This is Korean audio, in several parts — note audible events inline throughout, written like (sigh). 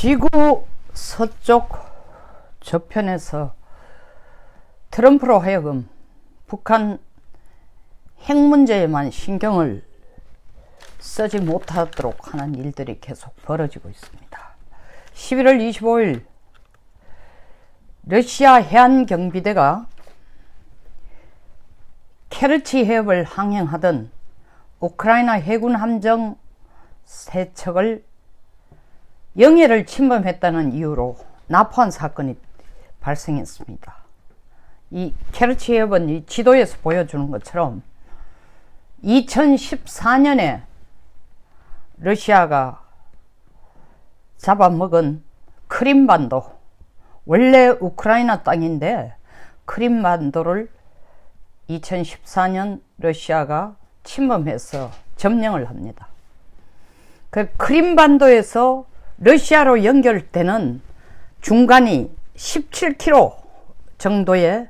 지구 서쪽 저편에서 트럼프로 하여금 북한 핵 문제에만 신경을 쓰지 못하도록 하는 일들이 계속 벌어지고 있습니다. 11월 25일 러시아 해안 경비대가 케르치 해협을 항행하던 우크라이나 해군 함정 세 척을 영해를 침범했다는 이유로 납포한 사건이 발생했습니다. 이 케르치 해협은 이 지도에서 보여주는 것처럼 2014년에 러시아가 잡아먹은 크림반도 원래 우크라이나 땅인데 크림반도를 2014년 러시아가 침범해서 점령을 합니다. 그 크림반도에서 러시아로 연결되는 중간이 17km 정도의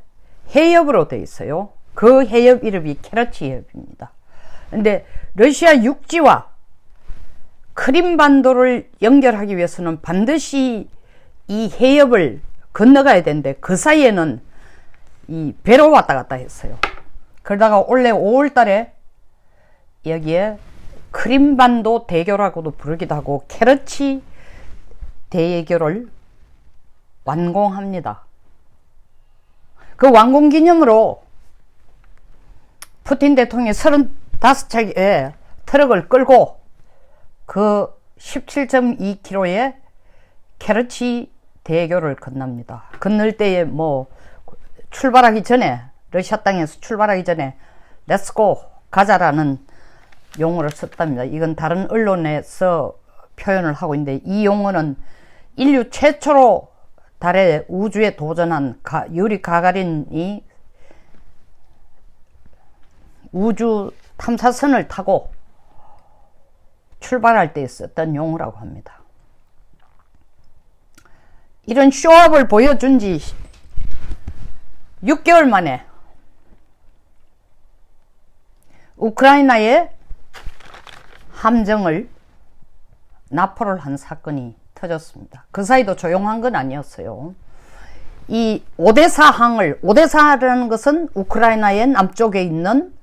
해협으로 되어 있어요. 그 해협 이름이 케르치 해협입니다. 근데 러시아 육지와 크림반도를 연결하기 위해서는 반드시 이 해협을 건너가야 되는데 그 사이에는 이 배로 왔다 갔다 했어요. 그러다가 올해 5월 달에 여기에 크림반도 대교라고도 부르기도 하고 케르치 대교를 완공합니다. 그 완공 기념으로 푸틴 대통령이 35차의 트럭을 끌고 그 17.2km의 케르치 대교를 건납니다. 건널 때에 뭐 출발하기 전에 러시아 땅에서 출발하기 전에 렛츠고 가자라는 용어를 썼답니다. 이건 다른 언론에서 표현을 하고 있는데 이 용어는 인류 최초로 달에 우주에 도전한 가, 유리 가가린이 우주 탐사선을 타고 출발할 때 썼던 용어라고 합니다. 이런 쇼업을 보여준 지 6개월 만에 우크라이나의 함정을 납포를 한 사건이 터졌습니다. 그 사이도 조용한 건 아니었어요. 이 오데사 항을 오데사라는 것은 우크라이나의 남쪽에 있는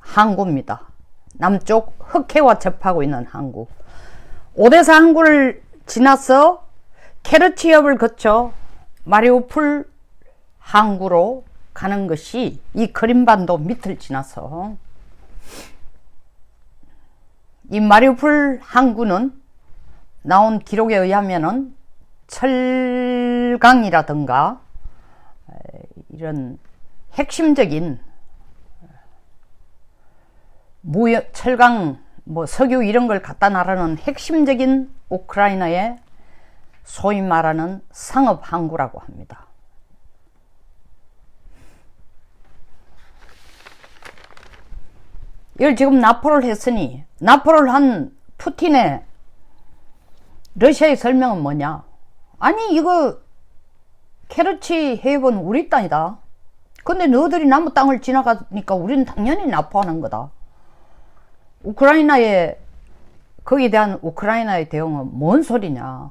항구입니다. 남쪽 흑해와 접하고 있는 항구. 오데사 항구를 지나서 케르치협을 거쳐 마리우폴 항구로 가는 것이 이 크림반도 밑을 지나서 이 마리우폴 항구는 나온 기록에 의하면은 철강이라든가 이런 핵심적인 무역, 철강, 뭐 석유 이런 걸 갖다 나르는 핵심적인 우크라이나의 소위 말하는 상업 항구라고 합니다. 이걸 지금 납포를 했으니 납포를 한 푸틴의 러시아의 설명은 뭐냐? 아니 이거 케르치 해협은 우리 땅이다. 근데 너희들이 남의 땅을 지나가니까 우리는 당연히 납포하는 거다. 우크라이나의 거기에 대한 우크라이나의 대응은 뭔 소리냐?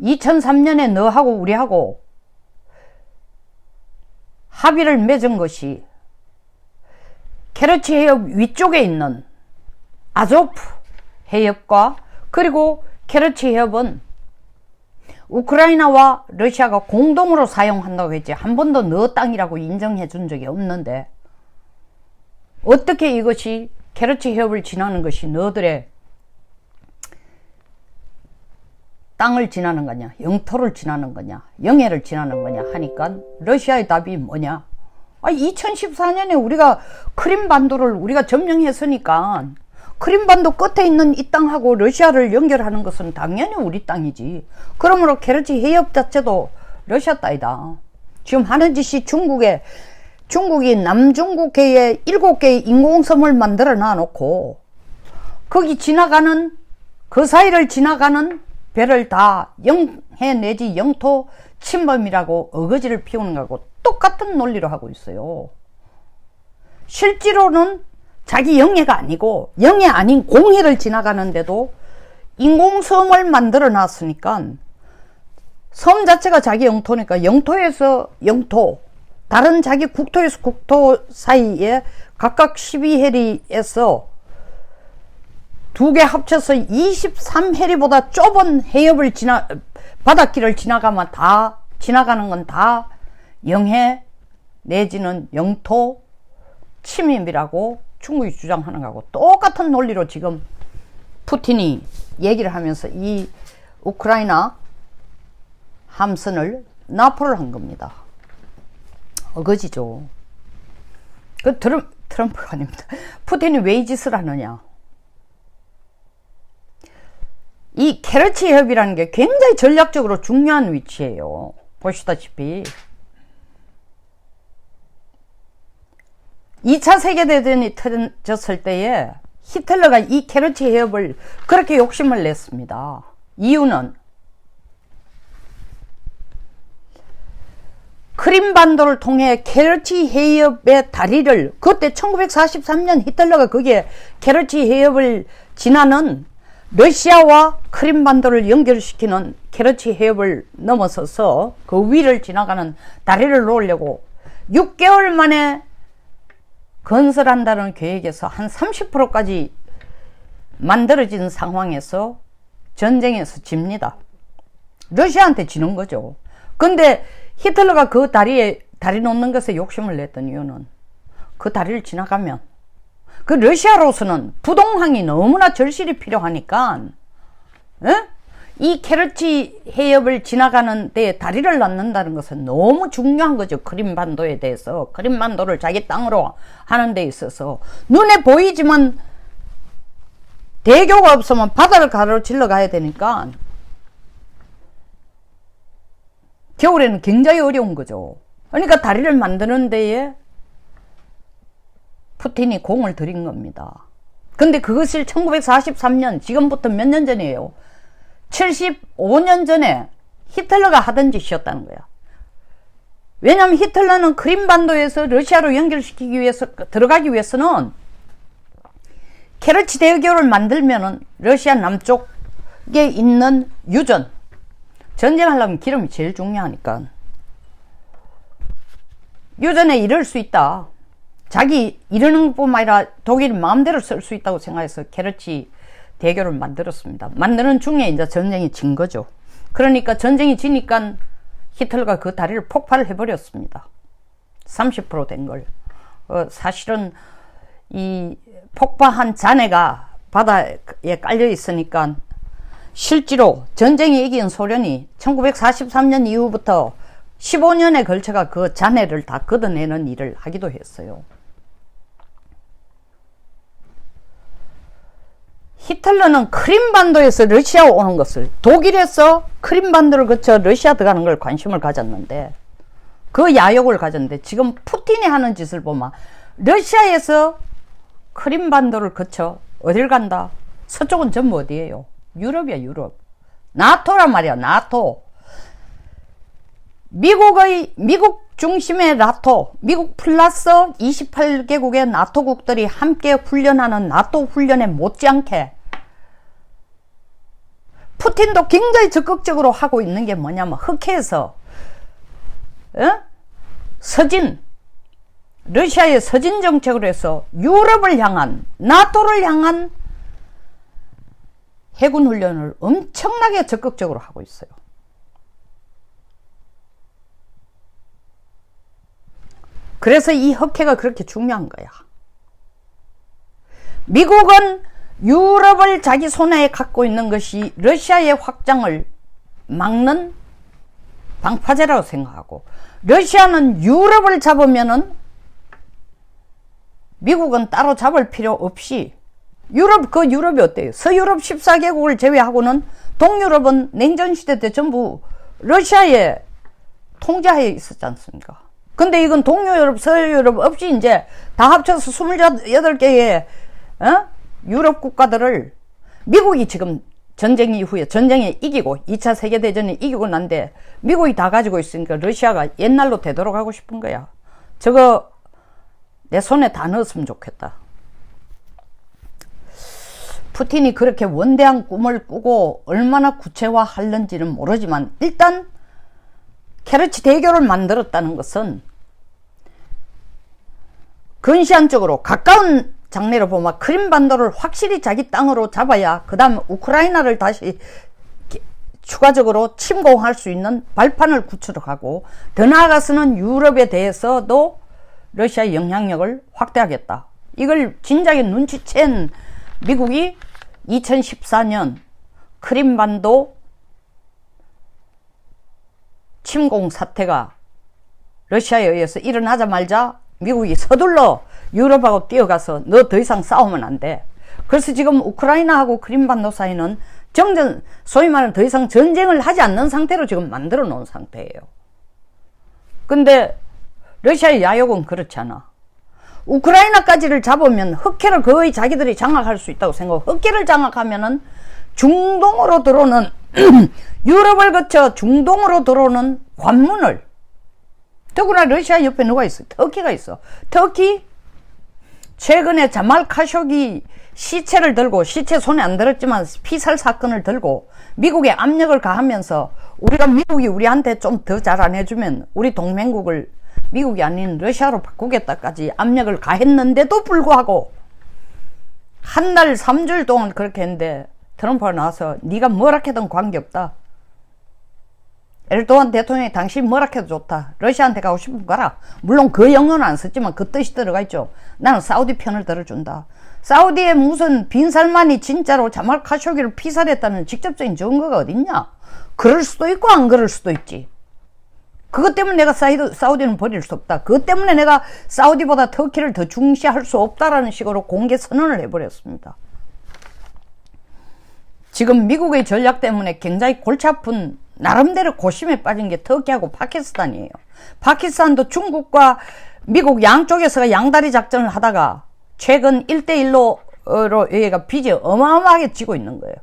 2003년에 너하고 우리하고 합의를 맺은 것이 케르치 해협 위쪽에 있는 아조프 해협과 그리고 케르치 해협은 우크라이나와 러시아가 공동으로 사용한다고 했지. 한 번도 너 땅이라고 인정해 준 적이 없는데. 어떻게 이것이 케르치 해협을 지나는 것이 너들의 땅을 지나는 거냐 영토를 지나는 거냐 영해를 지나는 거냐 하니까 러시아의 답이 뭐냐. 아 2014년에 우리가 크림반도를 우리가 점령했으니까 크림반도 끝에 있는 이 땅하고 러시아를 연결하는 것은 당연히 우리 땅이지. 그러므로 케르치 해협 자체도 러시아 땅이다. 지금 하는 짓이 중국에 중국이 남중국해에 일곱 개의 인공섬을 만들어 놔놓고 거기 지나가는 그 사이를 지나가는 배를 다 영해 내지 영토 침범이라고 어거지를 피우는 거하고 똑같은 논리로 하고 있어요. 실제로는 자기 영해가 아니고 영해 아닌 공해를 지나가는데도 인공섬을 만들어 놨으니까 섬 자체가 자기 영토니까 영토에서 영토 다른 자기 국토에서 국토 사이에 각각 12해리에서 두 개 합쳐서 23해리보다 좁은 해협을 지나 바닷길을 지나가면 다 지나가는 건 다 영해 내지는 영토 침입이라고 중국이 주장하는 거하고 똑같은 논리로 지금 푸틴이 얘기를 하면서 이 우크라이나 함선을 납포를 한 겁니다. 어거지죠. 그 트럼, 트럼프가 아닙니다. (laughs) 푸틴이 왜 이 짓을 하느냐. 이 케르치 협이라는 게 굉장히 전략적으로 중요한 위치예요. 보시다시피 2차 세계대전이 터졌을 때에 히틀러가 이 케르치 해협을 그렇게 욕심을 냈습니다. 이유는 크림반도를 통해 케르치 해협의 다리를 그때 1943년 히틀러가 그게 케르치 해협을 지나는 러시아와 크림반도를 연결시키는 케르치 해협을 넘어서서 그 위를 지나가는 다리를 놓으려고 6개월 만에 건설한다는 계획에서 한 30%까지 만들어진 상황에서 전쟁에서 집니다. 러시아한테 지는 거죠. 근데 히틀러가 그 다리에 다리 놓는 것에 욕심을 냈던 이유는 그 다리를 지나가면 그 러시아로서는 부동항이 너무나 절실히 필요하니까 에? 이 케르치 해협을 지나가는 데 다리를 낳는다는 것은 너무 중요한 거죠. 크림반도에 대해서. 크림반도를 자기 땅으로 하는 데 있어서. 눈에 보이지만 대교가 없으면 바다를 가로질러 가야 되니까 겨울에는 굉장히 어려운 거죠. 그러니까 다리를 만드는 데에 푸틴이 공을 들인 겁니다. 근데 그것을 1943년, 지금부터 몇 년 전이에요. 75년 전에 히틀러가 하던 짓이었다는 거야. 왜냐하면 히틀러는 크림반도에서 러시아로 연결시키기 위해서 들어가기 위해서는 케르치 대교를 만들면은 러시아 남쪽에 있는 유전 전쟁하려면 기름이 제일 중요하니까 유전에 이를 수 있다. 자기 이러는 것뿐만 아니라 독일이 마음대로 쓸 수 있다고 생각해서 케르치 대교를 만들었습니다. 만드는 중에 이제 전쟁이 진 거죠. 그러니까 전쟁이 지니까 히틀러가 그 다리를 폭발을 해버렸습니다. 30%된 걸. 어, 사실은 이 폭파한 잔해가 바다에 깔려 있으니까 실제로 전쟁이 이긴 소련이 1943년 이후부터 15년에 걸쳐가 그 잔해를 다 걷어내는 일을 하기도 했어요. 히틀러는 크림반도에서 러시아 오는 것을 독일에서 크림반도를 거쳐 러시아 들어가는 걸 관심을 가졌는데 그 야욕을 가졌는데 지금 푸틴이 하는 짓을 보면 러시아에서 크림반도를 거쳐 어딜 간다? 서쪽은 전부 어디예요? 유럽이야 유럽. 나토란 말이야 나토. 미국의 미국 중심의 나토, 미국 플러스 28개국의 나토국들이 함께 훈련하는 나토 훈련에 못지않게 푸틴도 굉장히 적극적으로 하고 있는 게 뭐냐면 흑해에서 어? 서진 러시아의 서진 정책으로 해서 유럽을 향한 나토를 향한 해군 훈련을 엄청나게 적극적으로 하고 있어요. 그래서 이 흑해가 그렇게 중요한 거야. 미국은 유럽을 자기 손에 갖고 있는 것이 러시아의 확장을 막는 방파제라고 생각하고 러시아는 유럽을 잡으면은 미국은 따로 잡을 필요 없이 유럽 그 유럽이 어때요? 서유럽 14개국을 제외하고는 동유럽은 냉전 시대 때 전부 러시아의 통제하에 있었지 않습니까? 근데 이건 동유럽, 서유럽 없이 이제 다 합쳐서 28개의 어? 유럽 국가들을 미국이 지금 전쟁 이후에 전쟁에 이기고 2차 세계대전에 이기고 난데 미국이 다 가지고 있으니까 러시아가 옛날로 되돌아가고 싶은 거야. 저거 내 손에 다 넣었으면 좋겠다. 푸틴이 그렇게 원대한 꿈을 꾸고 얼마나 구체화하는지는 모르지만 일단 케르치 대교를 만들었다는 것은 근시안적으로 가까운 장래로 보면 크림반도를 확실히 자기 땅으로 잡아야 그 다음 우크라이나를 다시 기- 추가적으로 침공할 수 있는 발판을 구축하고 더 나아가서는 유럽에 대해서도 러시아의 영향력을 확대하겠다. 이걸 진작에 눈치챈 미국이 2014년 크림반도 침공 사태가 러시아에 의해서 일어나자마자 미국이 서둘러 유럽하고 뛰어가서 너 더 이상 싸우면 안 돼. 그래서 지금 우크라이나하고 크림반도 사이는 정전, 소위 말하는 더 이상 전쟁을 하지 않는 상태로 지금 만들어 놓은 상태예요. 근데 러시아의 야욕은 그렇지 않아. 우크라이나까지를 잡으면 흑해를 거의 자기들이 장악할 수 있다고 생각하고 흑해를 장악하면은 중동으로 들어오는 (clears throat) 유럽을 거쳐 중동으로 들어오는 관문을 더구나 러시아 옆에 누가 있어? 터키가 있어. 터키 최근에 자말 카쇼기 시체를 들고 시체 손에 안 들었지만 피살 사건을 들고 미국에 압력을 가하면서 우리가 미국이 우리한테 좀 더 잘 안 해주면 우리 동맹국을 미국이 아닌 러시아로 바꾸겠다까지 압력을 가했는데도 불구하고 한달 삼주일 동안 그렇게 했는데 트럼프가 나와서 네가 뭐라 해도 관계없다. 에르도안 대통령이 당신 뭐라 해도 좋다. 러시아한테 가고 싶으면 가라. 물론 그 영어는 안 썼지만 그 뜻이 들어가 있죠. 나는 사우디 편을 들어준다. 사우디에 무슨 빈살만이 진짜로 자말 카쇼기를 피살했다는 직접적인 증거가 어딨냐? 그럴 수도 있고 안 그럴 수도 있지. 그것 때문에 내가 사이드, 사우디는 버릴 수 없다. 그것 때문에 내가 사우디보다 터키를 더 중시할 수 없다라는 식으로 공개 선언을 해버렸습니다. 지금 미국의 전략 때문에 굉장히 골치 아픈 나름대로 고심에 빠진 게 터키하고 파키스탄이에요. 파키스탄도 중국과 미국 양쪽에서 양다리 작전을 하다가 최근 1대1로 얘가 빚이 어마어마하게 지고 있는 거예요.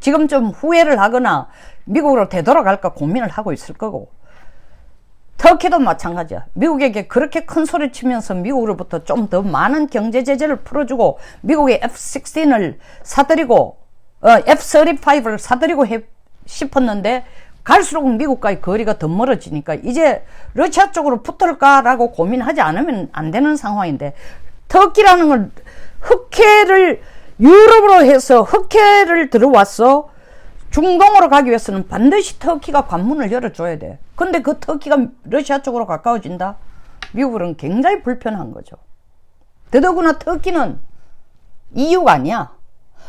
지금 좀 후회를 하거나 미국으로 되돌아갈까 고민을 하고 있을 거고 터키도 마찬가지야. 미국에게 그렇게 큰 소리 치면서 미국으로부터 좀 더 많은 경제 제재를 풀어주고 미국의 F-16을 사들이고 어, F-35를 사들이고 해, 싶었는데 갈수록 미국과의 거리가 더 멀어지니까 이제 러시아 쪽으로 붙을까라고 고민하지 않으면 안 되는 상황인데 터키라는 걸 흑해를 유럽으로 해서 흑해를 들어왔어 중동으로 가기 위해서는 반드시 터키가 관문을 열어줘야 돼. 근데 그 터키가 러시아 쪽으로 가까워진다? 미국은 굉장히 불편한 거죠. 더더구나 터키는 EU가 아니야.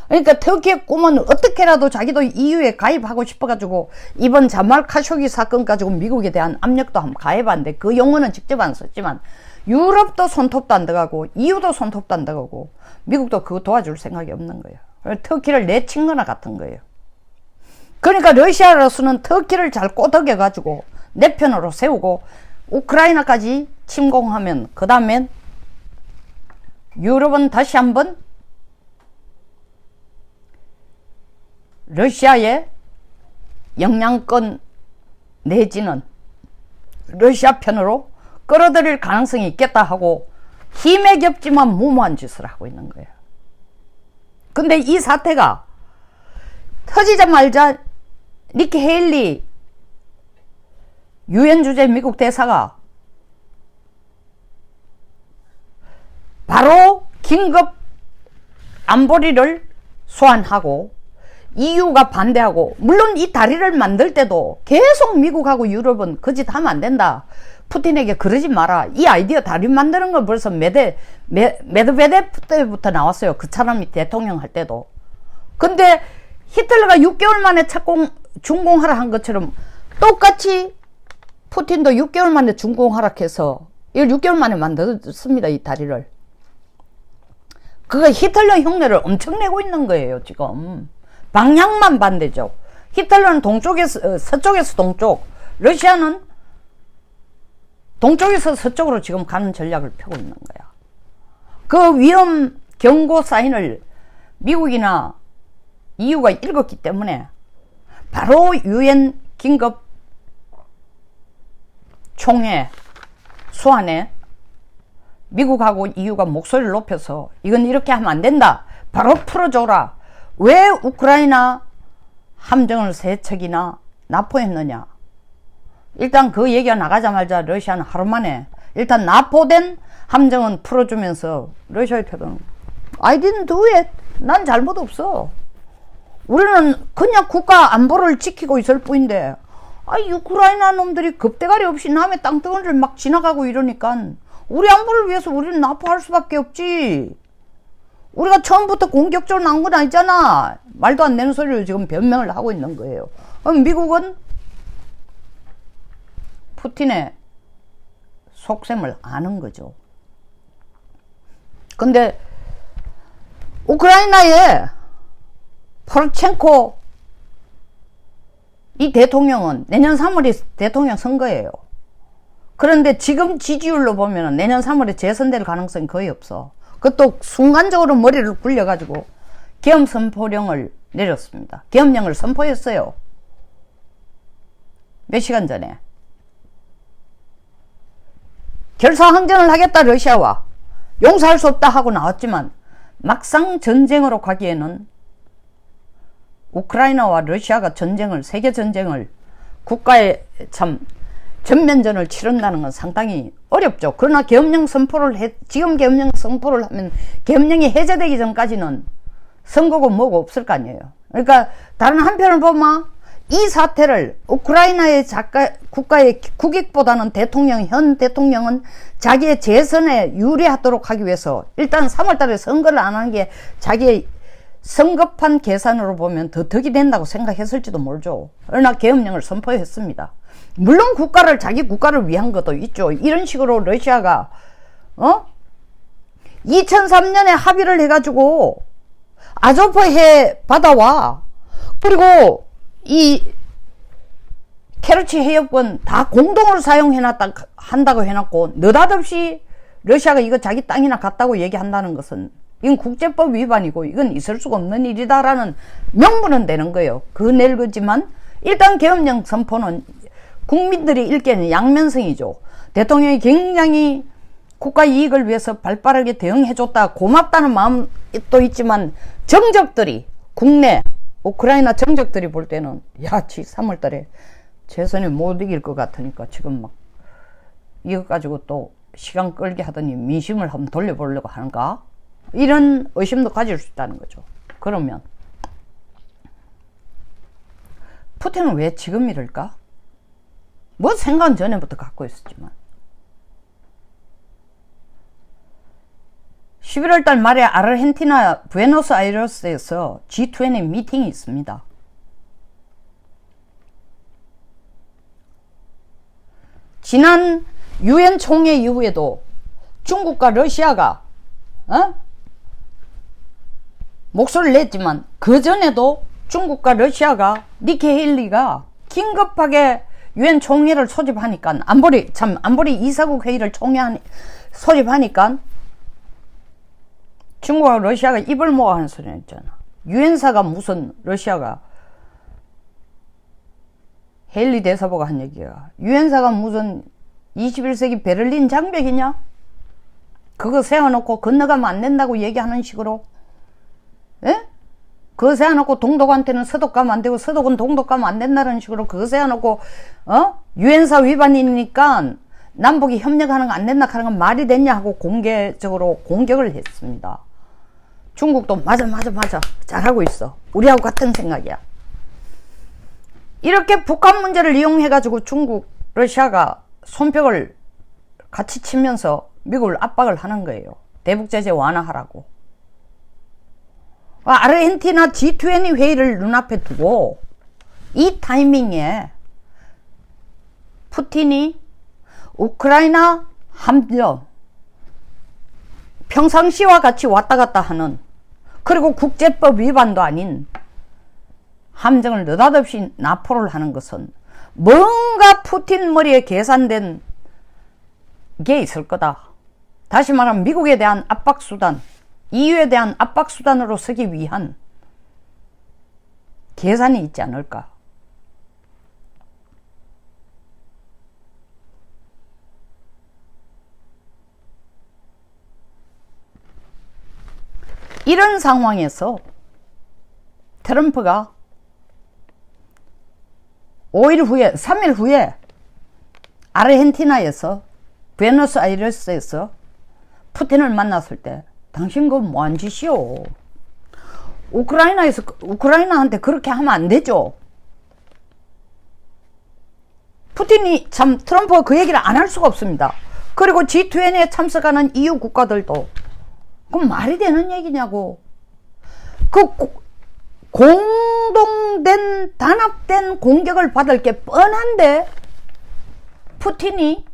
그러니까 터키의 꿈은 어떻게라도 자기도 EU에 가입하고 싶어가지고 이번 자말 카쇼기 사건 가지고 미국에 대한 압력도 한번 가해봤는데 그 용어는 직접 안 썼지만 유럽도 손톱도 안 들어가고 EU도 손톱도 안 들어가고 미국도 그거 도와줄 생각이 없는 거예요. 터키를 내친 거나 같은 거예요. 그러니까 러시아로서는 터키를 잘 꼬덕여 가지고 내 편으로 세우고 우크라이나까지 침공하면 그 다음엔 유럽은 다시 한번 러시아의 영향권 내지는 러시아 편으로 끌어들일 가능성이 있겠다 하고 힘에 겹지만 무모한 짓을 하고 있는 거예요. 근데 이 사태가 터지자마자 니키 헤일리 유엔 주재 미국 대사가 바로 긴급 안보리를 소환하고 EU가 반대하고 물론 이 다리를 만들 때도 계속 미국하고 유럽은 그짓 하면 안 된다. 푸틴에게 그러지 마라. 이 아이디어 다리 만드는 건 벌써 메데 메, 메드베데프 때부터 나왔어요. 그 사람이 대통령 할 때도. 근데 히틀러가 6개월 만에 착공 준공하라 한 것처럼 똑같이 푸틴도 6개월 만에 준공하라 해서 이걸 6개월 만에 만들었습니다. 이 다리를. 그거 히틀러 흉내를 엄청 내고 있는 거예요, 지금. 방향만 반대죠. 히틀러는 동쪽에서, 어, 서쪽에서 동쪽, 러시아는 동쪽에서 서쪽으로 지금 가는 전략을 펴고 있는 거야. 그 위험 경고 사인을 미국이나 EU가 읽었기 때문에 바로 유엔 긴급 총회 소환에 미국하고 EU가 목소리를 높여서 이건 이렇게 하면 안 된다. 바로 풀어줘라. 왜 우크라이나 함정을 세 척이나 납포했느냐? 일단 그 얘기가 나가자마자 러시아는 하루 만에 일단 납포된 함정은 풀어주면서 러시아의 태도는 I didn't do it. 난 잘못 없어. 우리는 그냥 국가 안보를 지키고 있을 뿐인데 아 우크라이나 놈들이 겁대가리 없이 남의 땅덩어리를 막 지나가고 이러니까 우리 안보를 위해서 우리는 납포할 수밖에 없지. 우리가 처음부터 공격적으로 나온 건 아니잖아. 말도 안 되는 소리를 지금 변명을 하고 있는 거예요. 그럼 미국은 푸틴의 속셈을 아는 거죠. 근데 우크라이나의 포르첸코 이 대통령은 내년 3월이 대통령 선거예요. 그런데 지금 지지율로 보면 내년 3월에 재선될 가능성이 거의 없어. 그것도 순간적으로 머리를 굴려가지고 계엄 선포령을 내렸습니다. 계엄령을 선포했어요. 몇 시간 전에. 결사항전을 하겠다 러시아와 용서할 수 없다 하고 나왔지만 막상 전쟁으로 가기에는 우크라이나와 러시아가 전쟁을 세계 전쟁을 국가의 참 전면전을 치른다는 건 상당히 어렵죠. 그러나 계엄령 선포를 해 지금 계엄령 선포를 하면 계엄령이 해제되기 전까지는 선거고 뭐고 없을 거 아니에요. 그러니까 다른 한편을 보면 이 사태를 우크라이나의 작가, 국가의 국익보다는 대통령, 현 대통령은 자기의 재선에 유리하도록 하기 위해서 일단 3월달에 선거를 안 하는 게 자기의 성급한 계산으로 보면 더 덕이 된다고 생각했을지도 모르죠. 그러나 계엄령을 선포했습니다. 물론 국가를 자기 국가를 위한 것도 있죠. 이런 식으로 러시아가 어? 2003년에 합의를 해가지고 아조프해 바다와 그리고 이 케르치 해협권 다 공동으로 사용해놨다 한다고 해놨고 느닷없이 러시아가 이거 자기 땅이나 갔다고 얘기한다는 것은 이건 국제법 위반이고 이건 있을 수가 없는 일이다라는 명분은 되는 거예요. 그 낼거지만 일단 계엄령 선포는 국민들이 읽기에는 양면성이죠. 대통령이 굉장히 국가 이익을 위해서 발빠르게 대응해줬다 고맙다는 마음도 있지만 정적들이 국내 우크라이나 정적들이 볼 때는 야지 3월달에 재선이 못 이길 것 같으니까 지금 막 이것 가지고 또 시간 끌게 하더니 민심을 한번 돌려보려고 하는가 이런 의심도 가질 수 있다는 거죠. 그러면 푸틴은 왜 지금 이럴까? 뭐 생각은 전에부터 갖고 있었지만 11월 달 말에 아르헨티나 부에노스 아이레스에서 G20 미팅이 있습니다. 지난 유엔 총회 이후에도 중국과 러시아가 어? 목소리를 냈지만 그 전에도 중국과 러시아가 니케 헤일리가 긴급하게 유엔 총회를 소집하니까 안보리 참 안보리 이사국 회의를 총회 소집하니까 중국과 러시아가 입을 모아 하는 소리 했잖아. 유엔사가 무슨 러시아가 헬리 대사보가 한 얘기야. 유엔사가 무슨 21세기 베를린 장벽이냐? 그거 세워놓고 건너가면 안 된다고 얘기하는 식으로 예? 그거 세워놓고 동독한테는 서독 가면 안 되고 서독은 동독 가면 안 된다는 식으로 그거 세워놓고 어? 유엔사 위반이니까 남북이 협력하는 거 안 된다 하는 건 말이 됐냐 하고 공개적으로 공격을 했습니다. 중국도 맞아 맞아 맞아 잘하고 있어. 우리하고 같은 생각이야. 이렇게 북한 문제를 이용해 가지고 중국 러시아가 손뼉을 같이 치면서 미국을 압박을 하는 거예요. 대북 제재 완화하라고. 아르헨티나 G20 회의를 눈앞에 두고 이 타이밍에 푸틴이 우크라이나 함정 평상시와 같이 왔다 갔다 하는 그리고 국제법 위반도 아닌 함정을 느닷없이 납포를 하는 것은 뭔가 푸틴 머리에 계산된 게 있을 거다. 다시 말하면 미국에 대한 압박수단, EU에 대한 압박 수단으로 서기 위한 계산이 있지 않을까. 이런 상황에서 트럼프가 5일 후에, 3일 후에 아르헨티나에서 부에노스아이레스에서 푸틴을 만났을 때 당신 그거 뭐한 짓이오? 우크라이나에서 우크라이나한테 그렇게 하면 안 되죠. 푸틴이 참 트럼프가 그 얘기를 안 할 수가 없습니다. 그리고 G20에 참석하는 EU 국가들도 그럼 말이 되는 얘기냐고. 그 고- 공동된 단합된 공격을 받을 게 뻔한데 푸틴이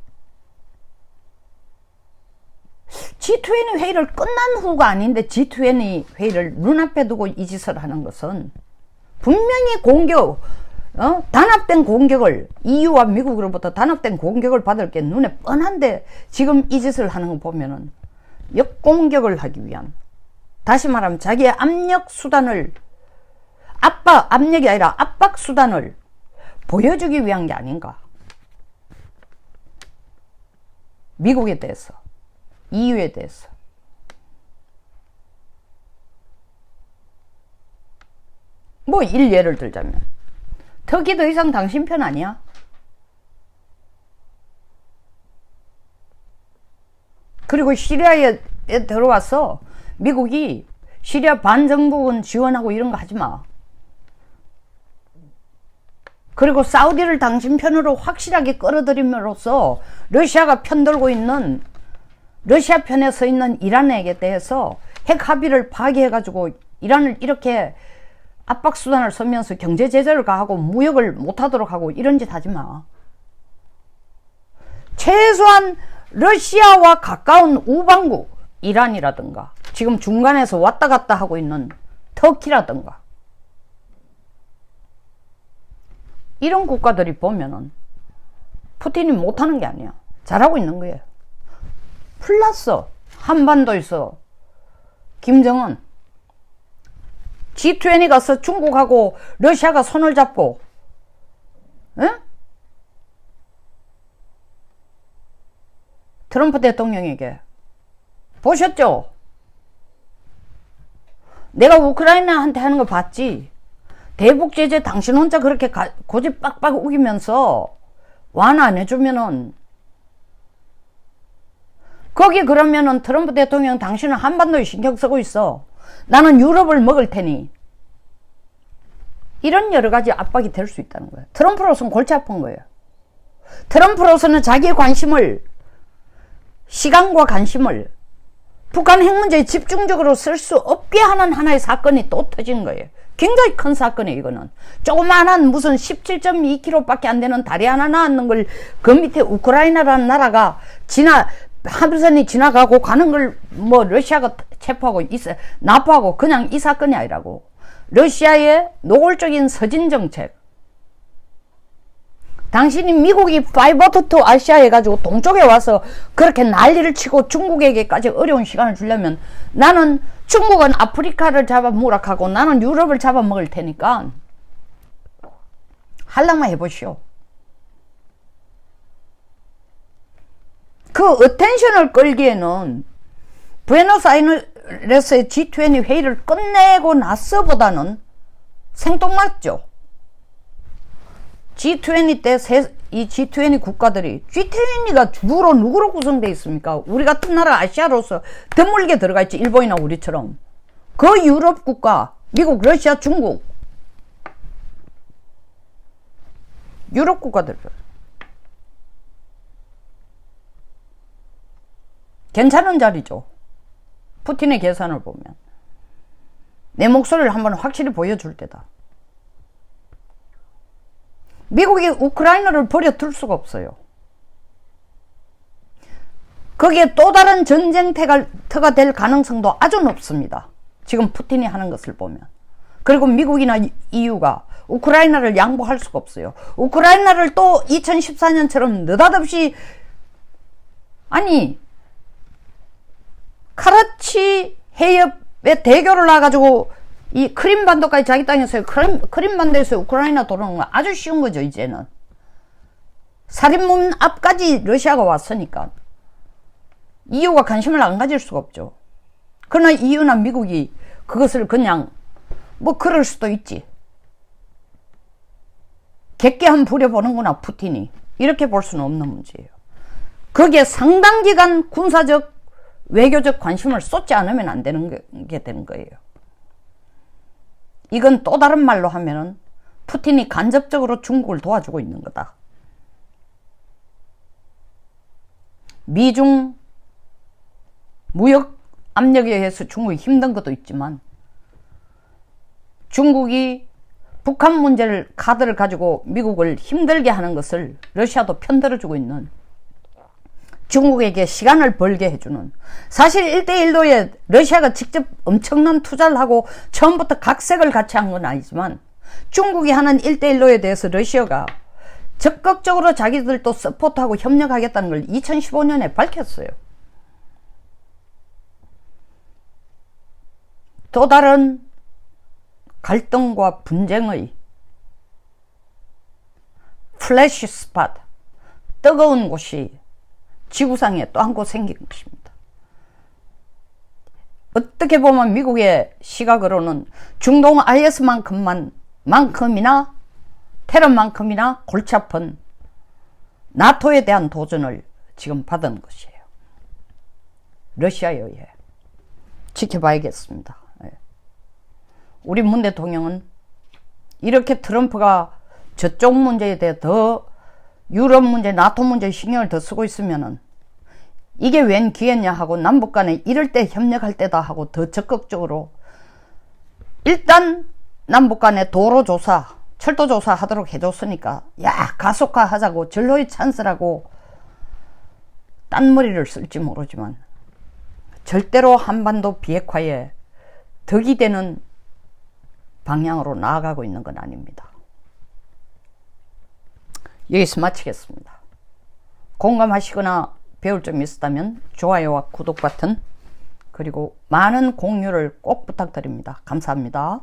G20 회의를 끝난 후가 아닌데 G20 회의를 눈앞에 두고 이 짓을 하는 것은 분명히 공격, 어? 단합된 공격을 EU와 미국으로부터 단합된 공격을 받을 게 눈에 뻔한데 지금 이 짓을 하는 거 보면은 역공격을 하기 위한 다시 말하면 자기의 압력 수단을 압박 압력이 아니라 압박 수단을 보여주기 위한 게 아닌가. 미국에 대해서, EU에 대해서. 뭐 일 예를 들자면 터키 더 이상 당신 편 아니야? 그리고 시리아에 들어와서 미국이 시리아 반정부군 지원하고 이런 거 하지 마. 그리고 사우디를 당신 편으로 확실하게 끌어들임으로써 러시아가 편들고 있는 러시아 편에 서 있는 이란에게 대해서 핵 합의를 파기해가지고 이란을 이렇게 압박 수단을 쓰면서 경제 제재를 가하고 무역을 못하도록 하고 이런 짓 하지 마. 최소한 러시아와 가까운 우방국 이란이라든가 지금 중간에서 왔다 갔다 하고 있는 터키라든가 이런 국가들이 보면은 푸틴이 못하는 게 아니야. 잘하고 있는 거예요. 플러스 한반도에서 김정은 G20 가서 중국하고 러시아가 손을 잡고 에? 트럼프 대통령에게 보셨죠? 내가 우크라이나한테 하는 거 봤지? 대북 제재 당신 혼자 그렇게 가, 고집 빡빡 우기면서 완화 안 해주면은 거기 그러면은 트럼프 대통령 당신은 한반도에 신경 쓰고 있어. 나는 유럽을 먹을 테니. 이런 여러 가지 압박이 될 수 있다는 거예요. 트럼프로서는 골치 아픈 거예요. 트럼프로서는 자기의 관심을, 시간과 관심을 북한 핵 문제에 집중적으로 쓸 수 없게 하는 하나의 사건이 또 터진 거예요. 굉장히 큰 사건이에요, 이거는. 조그만한 무슨 17.2km 밖에 안 되는 다리 하나 나왔는 걸 그 밑에 우크라이나라는 나라가 지나, 하늘선이 지나가고 가는 걸 뭐 러시아가 체포하고 있어, 납부하고 그냥 이 사건이 아니라고. 러시아의 노골적인 서진 정책. 당신이 미국이 파이버트 투 아시아 해가지고 동쪽에 와서 그렇게 난리를 치고 중국에게까지 어려운 시간을 주려면 나는 중국은 아프리카를 잡아 무락하고 나는 유럽을 잡아 먹을 테니까 할랑만 해보시오. 그 어텐션을 끌기에는 부에노스아이레스의 G20 회의를 끝내고 나서보다는 생뚱맞죠. G20 때 이 G20 국가들이 G20가 주로 누구로 구성되어 있습니까? 우리 같은 나라 아시아로서 드물게 들어가 있지 일본이나 우리처럼 그 유럽 국가 미국, 러시아, 중국 유럽 국가들 괜찮은 자리죠. 푸틴의 계산을 보면 내 목소리를 한번 확실히 보여줄 때다. 미국이 우크라이나를 버려둘 수가 없어요. 거기에 또 다른 전쟁터가 터가 될 가능성도 아주 높습니다. 지금 푸틴이 하는 것을 보면. 그리고 미국이나 EU가 우크라이나를 양보할 수가 없어요. 우크라이나를 또 2014년처럼 느닷없이 아니 카라치 해협에 대교를 놔가지고 이 크림반도까지 자기 땅에서 크림, 크림반도에서 우크라이나 돌아오는 건 아주 쉬운 거죠 이제는. 살인문 앞까지 러시아가 왔으니까 EU가 관심을 안 가질 수가 없죠. 그러나 EU나 미국이 그것을 그냥 뭐 그럴 수도 있지. 객기 한 부려보는구나 푸틴이. 이렇게 볼 수는 없는 문제예요. 거기에 상당 기간 군사적 외교적 관심을 쏟지 않으면 안 되는 게, 게 되는 거예요. 이건 또 다른 말로 하면은 푸틴이 간접적으로 중국을 도와주고 있는 거다. 미중 무역 압력에 의해서 중국이 힘든 것도 있지만 중국이 북한 문제를 카드를 가지고 미국을 힘들게 하는 것을 러시아도 편들어주고 있는 중국에게 시간을 벌게 해주는 사실 1대1로에 러시아가 직접 엄청난 투자를 하고 처음부터 각색을 같이 한 건 아니지만 중국이 하는 1대1로에 대해서 러시아가 적극적으로 자기들도 서포트하고 협력하겠다는 걸 2015년에 밝혔어요. 또 다른 갈등과 분쟁의 플래시 스팟, 뜨거운 곳이 지구상에 또 한 곳 생긴 것입니다. 어떻게 보면 미국의 시각으로는 중동 IS만큼만 만큼이나 테러만큼이나 골치 아픈 나토에 대한 도전을 지금 받은 것이에요. 러시아에 의해 지켜봐야겠습니다. 예. 우리 문 대통령은 이렇게 트럼프가 저쪽 문제에 대해 더 유럽 문제, 나토 문제에 신경을 더 쓰고 있으면은 이게 웬 기회냐 하고 남북 간에 이럴 때 협력할 때다 하고 더 적극적으로 일단 남북 간에 도로 조사, 철도 조사 하도록 해줬으니까 야 가속화 하자고 절로의 찬스라고 딴머리를 쓸지 모르지만 절대로 한반도 비핵화에 덕이 되는 방향으로 나아가고 있는 건 아닙니다. 여기서 마치겠습니다. 공감하시거나 배울 점이 있었다면 좋아요와 구독 버튼 그리고 많은 공유를 꼭 부탁드립니다. 감사합니다.